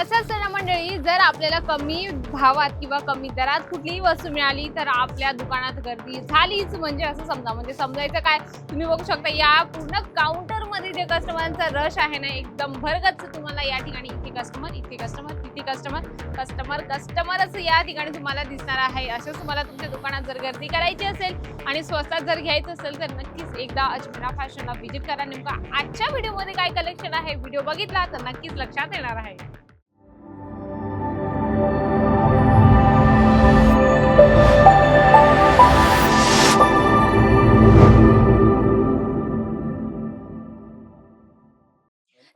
तसंच असतं मंडळी जर आपल्याला कमी भावात किंवा कमी दरात कुठलीही वस्तू मिळाली तर आपल्या दुकानात गर्दी झालीच. म्हणजे असं समजा म्हणजे समजायचं काय तुम्ही बघू शकता या पूर्ण काउंटरमध्ये जे कस्टमरांचा रश आहे ना एकदम भरगच तुम्हाला या ठिकाणी इथे कस्टमर इथे कस्टमर तिथे कस्टमर कस्टमर कस्टमरच या ठिकाणी तुम्हाला दिसणार आहे. असंच तुम्हाला तुमच्या दुकानात जर गर्दी करायची असेल आणि स्वस्तात जर घ्यायचं असेल तर नक्कीच एकदा अजमेरा फॅशनला व्हिजिट करा. नेमका आजच्या व्हिडिओमध्ये काय कलेक्शन आहे? व्हिडिओ बघितला तर नक्कीच लक्षात येणार आहे.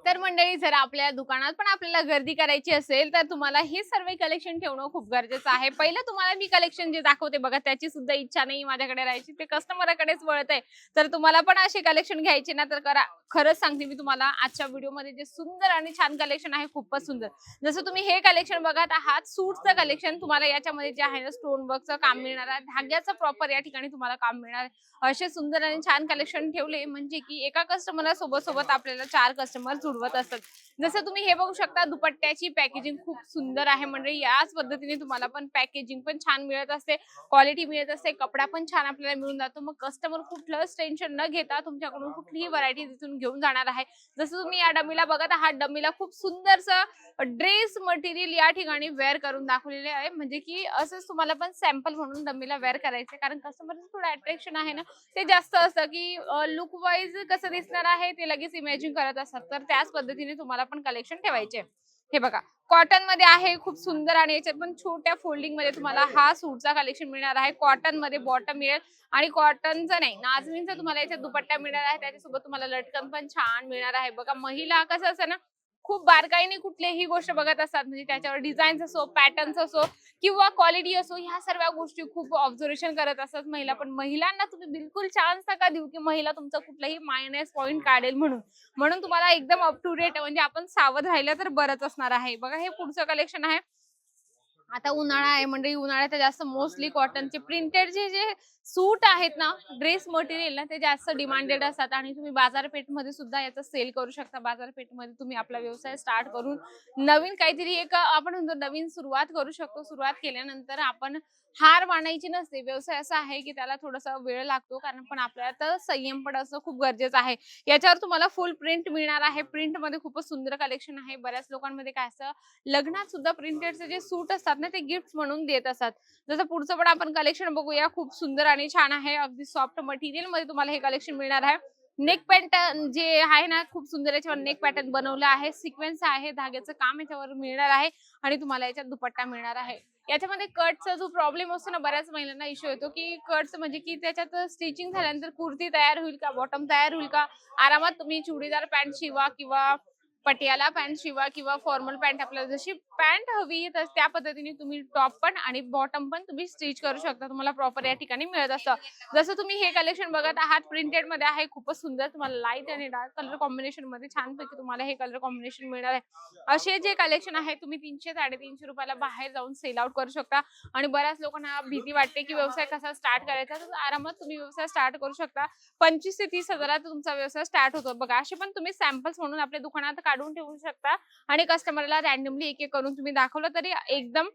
तर मंडळी जर आपल्या दुकानात पण आपल्याला गर्दी करायची असेल तर तुम्हाला हे सर्व कलेक्शन ठेवणं खूप गरजेचं आहे. पहिलं तुम्हाला मी कलेक्शन जे दाखवते बघा त्याची सुद्धा इच्छा नाही माझ्याकडे राहायची. ते कस्टमरकडेच वळत आहे तर तुम्हाला पण असे कलेक्शन घ्यायचे ना तर करा. खरंच सांगते मी तुम्हाला आजच्या व्हिडिओमध्ये जे सुंदर आणि छान कलेक्शन आहे खूपच सुंदर. जसं तुम्ही हे कलेक्शन बघत आहात सूटचं कलेक्शन तुम्हाला याच्यामध्ये जे आहे ना स्टोन वर्कचं काम मिळणार आहे. धाग्याचं प्रॉपर या ठिकाणी तुम्हाला काम मिळणार आहे. असे सुंदर आणि छान कलेक्शन ठेवले म्हणजे की एका कस्टमरला सोबत सोबत आपल्याला चार कस्टमर पुरवत असतात. जसं तुम्ही हे बघू शकता दुपट्ट्याची पॅकेजिंग खूप सुंदर आहे. म्हणजे याच पद्धतीने तुम्हाला पण पॅकेजिंग पण छान मिळत असते. क्वालिटी मिळत असते. कपडा पण छान आपल्याला मिळून जातो. मग कस्टमर कुठलंच टेन्शन न घेता तुमच्याकडून कुठलीही व्हरायटी तिथून घेऊन जाणार आहे. जसं तुम्ही या डमीला बघत आहात डमीला खूप सुंदरसं ड्रेस मटेरियल या ठिकाणी वेअर करून दाखवलेले आहे. म्हणजे की असंच तुम्हाला पण सॅम्पल म्हणून डमीला वेअर करायचं कारण कस्टमरचं थोडं अट्रॅक्शन आहे ना ते जास्त असतं की लुक वाईज कसं दिसणार आहे ते लगेच इमॅजिन करत असतात. तर त्या त्याच पद्धतीने तुम्हाला पण कलेक्शन ठेवायचे हे बघा कॉटनमध्ये आहे खूप सुंदर आणि याच्यात पण छोट्या फोल्डिंगमध्ये तुम्हाला हा सूटचा कलेक्शन मिळणार आहे. कॉटनमध्ये बॉटम मिळेल आणि कॉटनचा नाही नाजमीनचा तुम्हाला याच्यात दुपट्टा मिळणार आहे. त्याच्यासोबत तुम्हाला लटकन पण छान मिळणार आहे. बघा महिला कसं असं ना खूप बारकाईने कुठलीही गोष्ट बघत असतात. म्हणजे त्याच्यावर डिझाईन्स असो पॅटर्न्स असो किंवा क्वालिटी असो ह्या सर्व गोष्टी खूप ऑब्झर्वेशन करत असतात महिला. पण महिलांना तुम्ही बिलकुल चान्स नका देऊ की महिला तुमचा कुठलाही मायनस पॉईंट काढेल म्हणून. म्हणून तुम्हाला एकदम अप टू डेट म्हणजे आपण सावध राहिलं तर बरंच असणार आहे. बघा हे पुढचं कलेक्शन आहे. आता उन्हाळा आहे म्हणजे उन्हाळ्यात जास्त मोस्टली कॉटनचे प्रिंटेडचे जे सूट आहेत ना ड्रेस मटेरियल ना ते जास्त डिमांडेड असतात. आणि तुम्ही बाजारपेठमध्ये सुद्धा याचा सेल करू शकता. बाजारपेठमध्ये तुम्ही आपला व्यवसाय स्टार्ट करून नवीन काहीतरी एक आपण म्हणतो नवीन सुरुवात करू शकतो. सुरुवात केल्यानंतर आपण हार मानायची नसते. व्यवसाय असा आहे की त्याला थोडासा वेळ लागतो कारण पण आपल्याला तर संयम पण असणं खूप गरजेचं आहे. याच्यावर तुम्हाला फुल प्रिंट मिळणार आहे. प्रिंटमध्ये खूपच सुंदर कलेक्शन आहे. बऱ्याच लोकांमध्ये काय असतं लग्नात सुद्धा प्रिंटेडचे जे सूट असतात ना ते गिफ्ट म्हणून देत असतात. जसं पुढचं पण आपण कलेक्शन बघूया. खूप सुंदर आणि छान आहे. अगदी सॉफ्ट मटेरियलमध्ये तुम्हाला हे कलेक्शन मिळणार आहे. नेक पॅटर्न जे आहे ना खूप सुंदर याच्यावर नेक पॅटर्न बनवलं आहे. सिक्वेन्स आहे. धाग्याचं काम याच्यावर मिळणार आहे आणि तुम्हाला याच्यात दुपट्टा मिळणार आहे. याच्यामध्ये कटचा जो प्रॉब्लेम असतो ना बऱ्याच महिलांना इश्यू येतो की कटचं म्हणजे की त्याच्यात स्टिचिंग झाल्यानंतर कुर्ती तयार होईल का? बॉटम तयार होईल का? आरामात तुम्ही चुडीदार पॅन्ट शिवा किंवा पटियाला पॅन्ट शिवा किंवा फॉर्मल पॅन्ट आपल्याला जशी पॅन्ट हवी तर त्या पद्धतीने तुम्ही टॉप पण आणि बॉटम पण तुम्ही स्टिच करू शकता. तुम्हाला प्रॉपर या ठिकाणी मिळत असतं. जसं तुम्ही हे कलेक्शन बघत आहात प्रिंटेडमध्ये आहे खूपच सुंदर तुम्हाला लाइट आणि डार्क कलर कॉम्बिनेशनमध्ये छानपैकी तुम्हाला हे कलर कॉम्बिनेशन मिळणार आहे. असे जे कलेक्शन आहे तुम्ही तीनशे साडेतीनशे रुपयाला बाहेर जाऊन सेल आउट करू शकता. आणि बऱ्याच लोकांना भीती वाटते की व्यवसाय कसा स्टार्ट करायचा तर आरामात तुम्ही व्यवसाय स्टार्ट करू शकता. पंचवीस ते तीस हजारात तुमचा व्यवसाय स्टार्ट होतो. बघा असे पण तुम्ही सॅम्पल्स म्हणून आपल्या दुकानात काढून ठेवू शकता. आणि कस्टमरला रॅन्डमली एक एक करून तुम्ही दाखवलं तरी एकदम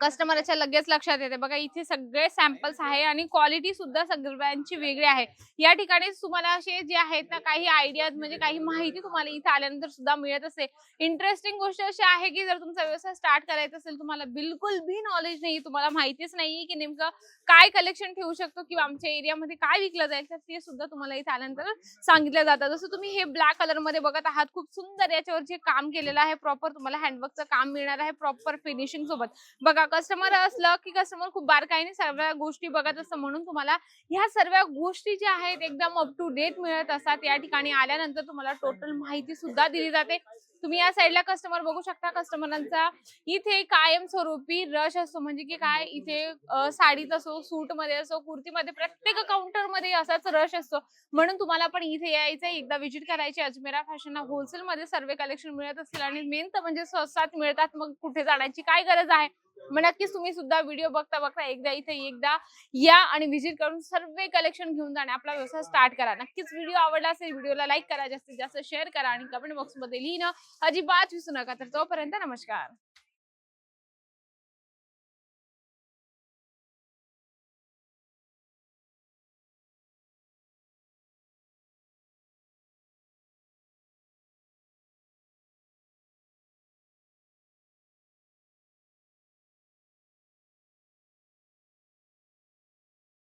कस्टमरच्या लगेच लक्षात येते. बघा इथे सगळे सॅम्पल्स आहे आणि क्वालिटी सुद्धा सगळ्यांची वेगळी आहे. या ठिकाणी तुम्हाला असे जे आहेत ना काही आयडिया म्हणजे काही माहिती तुम्हाला इथे आल्यानंतर सुद्धा मिळत असते इंटरेस्टिंग गोष्ट अशी आहे की जर तुमचा व्यवसाय स्टार्ट करायचा असेल तुम्हाला बिलकुल बी नॉलेज नाही तुम्हाला माहितीच नाही की नेमकं काय कलेक्शन ठेवू शकतो किंवा आमच्या एरियामध्ये काय विकलं जाईल तर ते सुद्धा तुम्हाला इथे आल्यानंतर सांगितलं जातं. जसं तुम्ही हे ब्लॅक कलरमध्ये बघत आहात खूप सुंदर याच्यावर जे काम केलेलं आहे. प्रॉपर तुम्हाला हँडवर्कचं काम मिळणार आहे प्रॉपर फिनिशिंग सोबत. बघा कस्टमर असलं की कस्टमर खूप बारकाईने सर्व गोष्टी बघत असतं. म्हणून तुम्हाला ह्या सर्व गोष्टी ज्या आहेत एकदम अप टू डेट मिळत असतात. या ठिकाणी आल्यानंतर तुम्हाला टोटल माहिती सुद्धा दिली जाते. तुम्ही या साईडला कस्टमर बघू शकता. कस्टमरांचा इथे कायमस्वरूपी रश असतो. म्हणजे की काय? इथे साडीत असो सूटमध्ये असो कुर्तीमध्ये प्रत्येक काउंटरमध्ये असाच रश असतो. म्हणून तुम्हाला पण इथे यायचं एकदा व्हिजिट करायची. अजमेरा फॅशन होलसेल मध्ये सर्व कलेक्शन मिळत असतील आणि मेन तर म्हणजे स्वस्तात मिळतात. मग कुठे जाण्याची काय गरज आहे? मग नक्कीच तुम्ही सुद्धा व्हिडिओ बघता बघता एकदा इथे एकदा या आणि व्हिजिट करून सर्व कलेक्शन घेऊन जाणे. आपला व्यवसाय स्टार्ट करा. नक्कीच व्हिडिओ आवडला असेल व्हिडिओला लाईक करा. जास्तीत जास्त शेअर करा आणि कमेंट बॉक्समध्ये लिहिणं. अजिबात विसरू नका. तर तोपर्यंत नमस्कार.